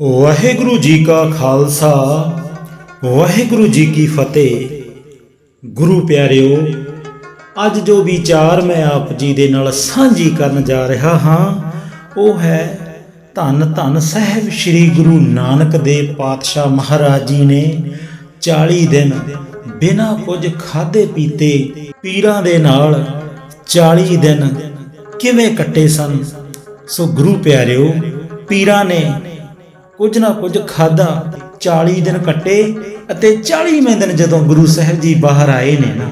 ਵਾਹਿਗੁਰੂ ਜੀ ਕਾ ਖਾਲਸਾ, ਵਾਹਿਗੁਰੂ ਜੀ ਕੀ ਫਤਿਹ। ਗੁਰੂ ਪਿਆਰਿਓ, ਅੱਜ ਜੋ ਵਿਚਾਰ ਮੈਂ ਆਪ ਜੀ ਦੇ ਨਾਲ ਸਾਂਝੀ ਕਰਨ ਜਾ ਰਿਹਾ ਹਾਂ, ਉਹ ਹੈ ਧੰਨ ਧੰਨ ਸਾਹਿਬ ਸ੍ਰੀ ਗੁਰੂ ਨਾਨਕ ਦੇਵ ਪਾਤਸ਼ਾਹ ਮਹਾਰਾਜ ਜੀ ਨੇ 40 ਦਿਨ ਬਿਨਾਂ ਕੁਝ ਖਾਦੇ ਪੀਤੇ ਪੀਰਾਂ ਦੇ ਨਾਲ 40 ਦਿਨ ਕਿਵੇਂ ਕੱਟੇ ਸਨ। ਸੋ ਗੁਰੂ ਪਿਆਰਿਓ, ਪੀਰਾਂ ਨੇ ਕੁਝ ਨਾ ਕੁਝ ਖਾਦਾ 40 ਦਿਨ ਕੱਟੇ ਅਤੇ 40ਵੇਂ ਦਿਨ ਜਦੋਂ ਗੁਰੂ ਸਾਹਿਬ ਜੀ ਬਾਹਰ ਆਏ ਨੇ ਨਾ,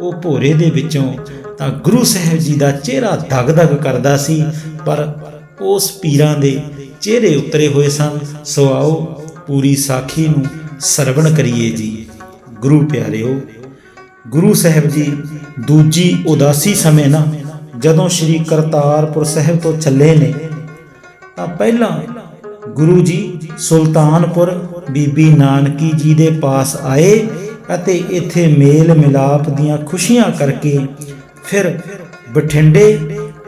ਉਹ ਭੋਰੇ ਦੇ ਵਿੱਚੋਂ ਤਾਂ ਗੁਰੂ ਸਾਹਿਬ ਜੀ ਦਾ ਚਿਹਰਾ ਧਗ ਧਗ ਕਰਦਾ ਸੀ, ਪਰ ਉਸ ਪੀਰਾਂ ਦੇ ਚਿਹਰੇ ਉਤਰੇ ਹੋਏ ਸਨ, ਸੋ ਆਓ ਪੂਰੀ ਸਾਖੀ ਨੂੰ ਸਰਵਣ ਕਰੀਏ ਜੀ। ਗੁਰੂ ਪਿਆਰਿਓ, ਗੁਰੂ ਸਾਹਿਬ ਜੀ ਦੂਜੀ ਉਦਾਸੀ ਸਮੇਂ ਨਾ, ਜਦੋਂ ਸ੍ਰੀ ਕਰਤਾਰਪੁਰ ਸਾਹਿਬ ਤੋਂ ਚੱਲੇ ਨੇ, ਤਾਂ ਪਹਿਲਾਂ ਗੁਰੂ ਜੀ ਸੁਲਤਾਨਪੁਰ ਬੀਬੀ ਨਾਨਕੀ ਜੀ ਦੇ ਪਾਸ ਆਏ ਅਤੇ ਇੱਥੇ ਮੇਲ ਮਿਲਾਪ ਦੀਆਂ ਖੁਸ਼ੀਆਂ ਕਰਕੇ ਫਿਰ ਬਠਿੰਡੇ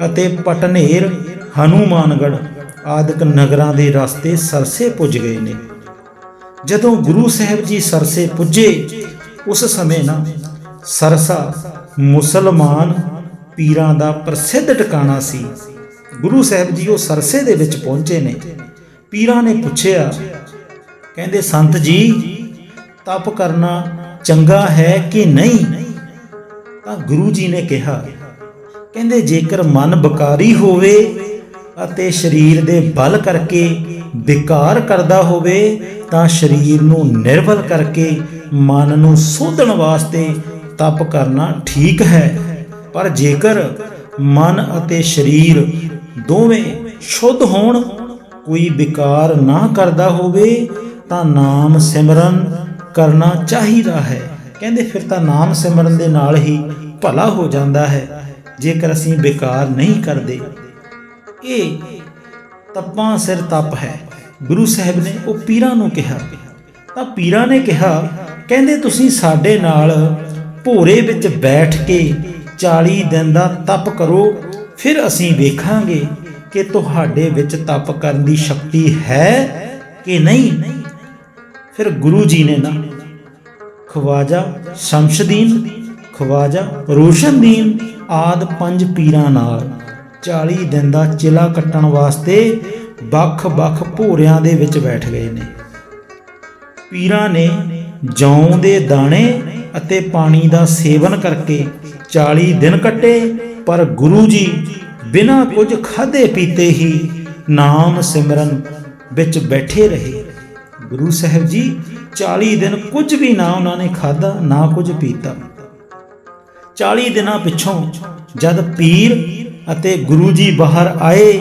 ਅਤੇ ਪਟਨੇਰ ਹਨੂਮਾਨਗੜ ਆਦਿਕ ਨਗਰਾਂ ਦੇ ਰਸਤੇ ਸਰਸੇ ਪੁੱਜ ਗਏ ਨੇ। ਜਦੋਂ ਗੁਰੂ ਸਾਹਿਬ ਜੀ ਸਰਸੇ ਪੁੱਜੇ, ਉਸ ਸਮੇਂ ਨਾ ਸਰਸਾ ਮੁਸਲਮਾਨ ਪੀਰਾਂ ਦਾ ਪ੍ਰਸਿੱਧ ਟਿਕਾਣਾ ਸੀ। ਗੁਰੂ ਸਾਹਿਬ ਜੀ ਉਹ ਸਰਸੇ ਦੇ ਵਿੱਚ ਪਹੁੰਚੇ ਨੇ। ਪੀਰਾਂ ਨੇ ਪੁੱਛਿਆ, ਕਹਿੰਦੇ, ਸੰਤ ਜੀ, ਤਪ ਕਰਨਾ ਚੰਗਾ ਹੈ ਕਿ ਨਹੀਂ? ਤਾਂ ਗੁਰੂ ਜੀ ਨੇ ਕਿਹਾ, ਕਹਿੰਦੇ, ਜੇਕਰ ਮਨ ਬਕਾਰੀ ਹੋਵੇ ਅਤੇ ਸਰੀਰ ਦੇ ਬਲ ਕਰਕੇ ਵਿਕਾਰ ਕਰਦਾ ਹੋਵੇ, ਤਾਂ ਸਰੀਰ ਨੂੰ ਨਿਰਬਲ ਕਰਕੇ ਮਨ ਨੂੰ ਸੋਧਣ ਵਾਸਤੇ ਤਪ ਕਰਨਾ ਠੀਕ ਹੈ। ਪਰ ਜੇਕਰ ਮਨ ਅਤੇ ਸਰੀਰ ਦੋਵੇਂ ਸ਼ੁੱਧ ਹੋਣ ਕੋਈ ਵਿਕਾਰ ਨਾ ਕਰਦਾ ਹੋਵੇ, ਤਾਂ ਨਾਮ ਸਿਮਰਨ ਕਰਨਾ ਚਾਹੀਦਾ ਹੈ। ਕਹਿੰਦੇ ਫਿਰ ਤਾਂ ਨਾਮ ਸਿਮਰਨ ਦੇ ਨਾਲ ਹੀ ਭਲਾ ਹੋ ਜਾਂਦਾ ਹੈ, ਜੇਕਰ ਅਸੀਂ ਵਿਕਾਰ ਨਹੀਂ ਕਰਦੇ। ਇਹ ਤਪਾਂ ਸਿਰ ਤਪ ਹੈ। ਗੁਰੂ ਸਾਹਿਬ ਨੇ ਉਹ ਪੀਰਾਂ ਨੂੰ ਕਿਹਾ। ਤਾਂ ਪੀਰਾਂ ਨੇ ਕਿਹਾ, ਕਹਿੰਦੇ ਤੁਸੀਂ ਸਾਡੇ ਨਾਲ ਭੋਰੇ ਵਿੱਚ ਬੈਠ ਕੇ 40 ਦਿਨ ਦਾ ਤਪ ਕਰੋ, ਫਿਰ ਅਸੀਂ ਵੇਖਾਂਗੇ ਕਿ ਤੁਹਾਡੇ ਵਿੱਚ ਤਪ ਕਰਨ ਦੀ ਸ਼ਕਤੀ ਹੈ ਕਿ ਨਹੀਂ? ਫਿਰ ਗੁਰੂ ਜੀ ਨੇ ਨਾ ਖਵਾਜਾ ਸ਼ਮਸ਼ਦੀਨ, ਖਵਾਜਾ ਰੋਸ਼ਨਦੀਨ ਆਦ ਪੰਜ ਪੀਰਾਂ ਨਾਲ 40 ਦਿਨ ਦਾ ਚਿਲਾ ਕੱਟਣ ਵਾਸਤੇ ਵੱਖ-ਵੱਖ ਭੋਰਿਆਂ ਦੇ ਵਿੱਚ ਬੈਠ ਗਏ ਨੇ। ਪੀਰਾਂ ਨੇ ਜੌਂ ਦੇ ਦਾਣੇ ਅਤੇ ਪਾਣੀ ਦਾ ਸੇਵਨ ਕਰਕੇ 40 ਦਿਨ ਕੱਟੇ, ਪਰ ਗੁਰੂ ਜੀ ਬਿਨਾਂ ਕੁਝ ਖਾਦੇ ਪੀਤੇ ਹੀ ਨਾਮ ਸਿਮਰਨ ਵਿੱਚ ਬੈਠੇ ਰਹੇ। ਗੁਰੂ ਸਾਹਿਬ ਜੀ 40 ਦਿਨ ਕੁਝ ਵੀ ਨਾ ਉਹਨਾਂ ਨੇ ਖਾਦਾ ਨਾ ਕੁਝ ਪੀਤਾ। 40 ਦਿਨਾਂ ਪਿੱਛੋਂ ਜਦ ਪੀਰ ਅਤੇ ਗੁਰੂ ਜੀ ਬਾਹਰ ਆਏ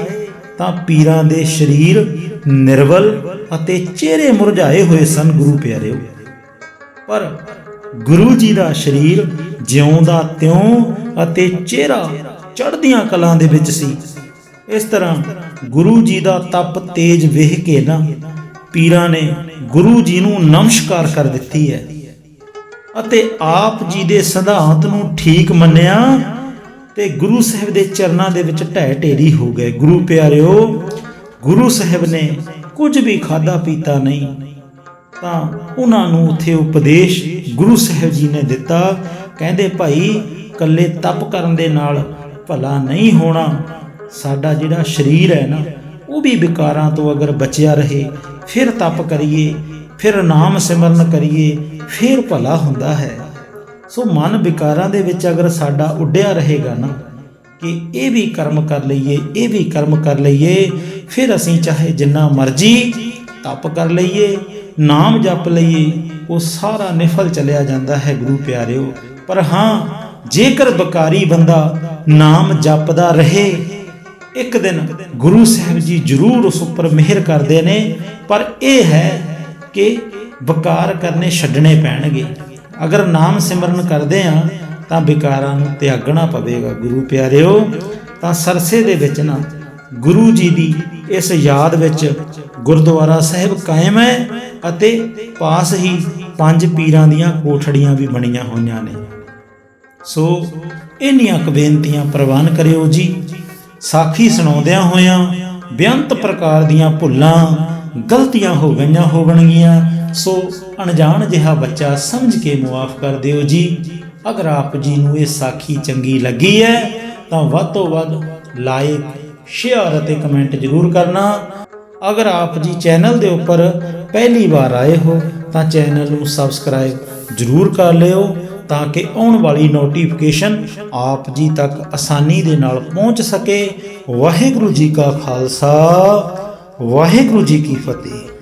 ਤਾਂ ਪੀਰਾਂ ਦੇ ਸਰੀਰ ਨਿਰਵਲ ਅਤੇ ਚਿਹਰੇ ਮੁਰਝਾਏ ਹੋਏ ਸਨ ਗੁਰੂ ਪਿਆਰਿਓ। ਪਰ ਗੁਰੂ ਜੀ ਦਾ ਸਰੀਰ ਜਿਉਂ ਦਾ ਤਿਉਂ ਅਤੇ ਚਿਹਰਾ ਚੜ੍ਹਦੀਆਂ ਕਲਾਂ ਦੇ ਵਿੱਚ ਸੀ। ਇਸ ਤਰ੍ਹਾਂ ਗੁਰੂ ਜੀ ਦਾ ਤਪ ਤੇਜ ਵੇਖ ਕੇ ਨਾ ਪੀਰਾਂ ਨੇ ਗੁਰੂ ਜੀ ਨੂੰ ਨਮਸਕਾਰ ਕਰ ਦਿੱਤੀ ਹੈ। ਅਤੇ ਆਪ ਜੀ ਦੇ ਸਿਧਾਂਤ ਨੂੰ ਠੀਕ ਮੰਨਿਆ ਤੇ ਗੁਰੂ ਸਾਹਿਬ ਦੇ ਚਰਨਾਂ ਦੇ ਵਿੱਚ ਢਹਿ ਢੇਰੀ ਹੋ ਗਏ। ਗੁਰੂ ਪਿਆਰਿਓ, ਗੁਰੂ ਸਾਹਿਬ ਨੇ ਕੁਝ ਵੀ ਖਾਦਾ ਪੀਤਾ ਨਹੀਂ, ਤਾਂ ਉਹਨਾਂ ਨੂੰ ਉੱਥੇ ਉਪਦੇਸ਼ ਗੁਰੂ ਸਾਹਿਬ ਜੀ ਨੇ ਦਿੱਤਾ। ਕਹਿੰਦੇ, ਭਾਈ ਕੱਲੇ ਤਪ ਕਰਨ ਦੇ ਨਾਲ ਭਲਾ ਨਹੀਂ ਹੋਣਾ, ਸਾਡਾ ਜਿਹੜਾ ਸਰੀਰ ਹੈ ਨਾ, ਉਹ ਵੀ ਵਿਕਾਰਾਂ ਤੋਂ ਅਗਰ ਬਚਿਆ ਰਹੇ, ਫਿਰ ਤਪ ਕਰੀਏ, ਫਿਰ ਨਾਮ ਸਿਮਰਨ ਕਰੀਏ, ਫਿਰ ਭਲਾ ਹੁੰਦਾ ਹੈ। ਸੋ ਮਨ ਵਿਕਾਰਾਂ ਦੇ ਵਿੱਚ ਅਗਰ ਸਾਡਾ ਉੱਡਿਆ ਰਹੇਗਾ ਨਾ, ਕਿ ਇਹ ਵੀ ਕਰਮ ਕਰ ਲਈਏ, ਇਹ ਵੀ ਕਰਮ ਕਰ ਲਈਏ, ਫਿਰ ਅਸੀਂ ਚਾਹੇ ਜਿੰਨਾ ਮਰਜ਼ੀ ਤਪ ਕਰ ਲਈਏ, ਨਾਮ ਜਪ ਲਈਏ, ਉਹ ਸਾਰਾ ਨਿਫਲ ਚਲਿਆ ਜਾਂਦਾ ਹੈ ਗੁਰੂ ਪਿਆਰਿਓ। ਪਰ ਹਾਂ ਜੇਕਰ ਬਕਾਰੀ ਬੰਦਾ ਨਾਮ ਜਪਦਾ ਰਹੇ, ਇੱਕ ਦਿਨ ਗੁਰੂ ਸਾਹਿਬ ਜੀ ਜ਼ਰੂਰ ਉਸ ਉੱਪਰ ਮਿਹਰ ਕਰਦੇ ਨੇ, ਪਰ ਇਹ ਹੈ ਕਿ ਵਿਕਾਰ ਕਰਨੇ ਛੱਡਣੇ ਪੈਣਗੇ। ਅਗਰ ਨਾਮ ਸਿਮਰਨ ਕਰਦੇ ਆ ਤਾਂ ਵਿਕਾਰਾਂ ਨੂੰ ਤਿਆਗਣਾ ਪਵੇਗਾ। ਗੁਰੂ ਪਿਆਰਿਓ, ਤਾਂ ਸਰਸੇ ਦੇ ਵਿੱਚ ਨਾ ਗੁਰੂ ਜੀ ਦੀ ਇਸ ਯਾਦ ਵਿੱਚ ਗੁਰਦੁਆਰਾ ਸਾਹਿਬ ਕਾਇਮ ਹੈ ਅਤੇ ਪਾਸ ਹੀ ਪੰਜ ਪੀਰਾਂ ਦੀਆਂ ਕੋਠੜੀਆਂ ਵੀ ਬਣੀਆਂ ਹੋਈਆਂ ਨੇ। ਸੋ ਇੰਨੀਆਂ ਕੁ ਬੇਨਤੀਆਂ ਪ੍ਰਵਾਨ ਕਰਿਓ ਜੀ। ਸਾਖੀ ਸੁਣਾਉਂਦਿਆਂ ਹੋਇਆਂ ਬੇਅੰਤ ਪ੍ਰਕਾਰ ਦੀਆਂ ਭੁੱਲਾਂ ਗਲਤੀਆਂ ਹੋ ਗਈਆਂ ਹੋਣਗੀਆਂ ਸੋ ਅਣਜਾਣ ਜਿਹਾ ਬੱਚਾ ਸਮਝ ਕੇ ਮੁਆਫ ਕਰ ਦਿਓ ਜੀ। ਅਗਰ ਆਪ ਜੀ ਨੂੰ ਇਹ ਸਾਖੀ ਚੰਗੀ ਲੱਗੀ ਹੈ, ਤਾਂ ਵੱਧ ਤੋਂ ਵੱਧ ਲਾਈਕ, ਸ਼ੇਅਰ ਅਤੇ ਕਮੈਂਟ ਜ਼ਰੂਰ ਕਰਨਾ। ਅਗਰ ਆਪ ਜੀ ਚੈਨਲ ਦੇ ਉੱਪਰ ਪਹਿਲੀ ਵਾਰ ਆਏ ਹੋ, ਤਾਂ ਚੈਨਲ ਨੂੰ ਸਬਸਕ੍ਰਾਈਬ ਜ਼ਰੂਰ ਕਰ ਲਿਓ। ਤਾਂ ਕਿ ਆਉਣ ਵਾਲੀ ਨੋਟੀਫਿਕੇਸ਼ਨ ਆਪ ਜੀ ਤੱਕ ਆਸਾਨੀ ਦੇ ਨਾਲ ਪਹੁੰਚ ਸਕੇ। ਵਾਹਿਗੁਰੂ ਜੀ ਕਾ ਖਾਲਸਾ, ਵਾਹਿਗੁਰੂ ਜੀ ਕੀ ਫਤਿਹ।